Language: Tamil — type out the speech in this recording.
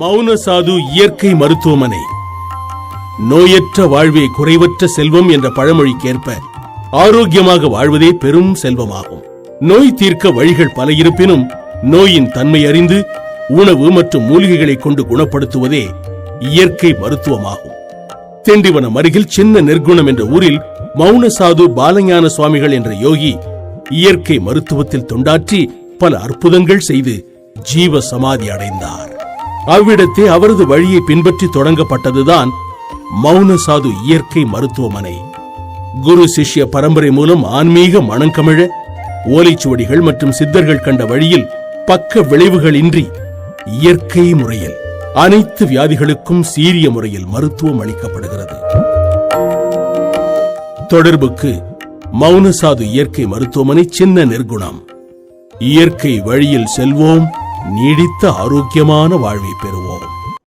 மௌன சாது இயற்கை மருத்துவமனை. நோயற்ற வாழ்வே குறைவற்ற செல்வம் என்ற பழமொழிக்கேற்ப ஆரோக்கியமாக வாழ்வதே பெரும் செல்வமாகும். நோய் தீர்க்க வழிகள் பல இருப்பினும் நோயின் தன்மை அறிந்து உணவு மற்றும் மூலிகைகளை கொண்டு குணப்படுத்துவதே இயற்கை மருத்துவமாகும். திண்டிவனம் அருகில் சின்ன நிர்குணம் என்ற ஊரில் மௌன சாது பாலஞான சுவாமிகள் என்ற யோகி இயற்கை மருத்துவத்தில் தொண்டாற்றி பல அற்புதங்கள் செய்து ஜீவ சமாதி அடைந்தார். அவ்விடத்தே அவரது வழியை பின்பற்றி தொடங்கப்பட்டதுதான் மௌன சாது இயற்கை மருத்துவமனை. குரு சிஷ்ய பரம்பரை மூலம் ஆன்மீக மணங்கமிழ ஓலைச்சுவடிகள் மற்றும் சித்தர்கள் கண்ட வழியில் பக்க விளைவுகள் இன்றி இயற்கை முறையில் அனைத்து வியாதிகளுக்கும் சீரிய முறையில் மருத்துவம் அளிக்கப்படுகிறது. தொடர்புக்கு மௌனசாது இயற்கை மருத்துவமனை சின்ன நிர்குணம். இயற்கை வழியில் செல்வோம். நீடித்த ஆரோக்கியமான வாழ்வை பெறுவோம்.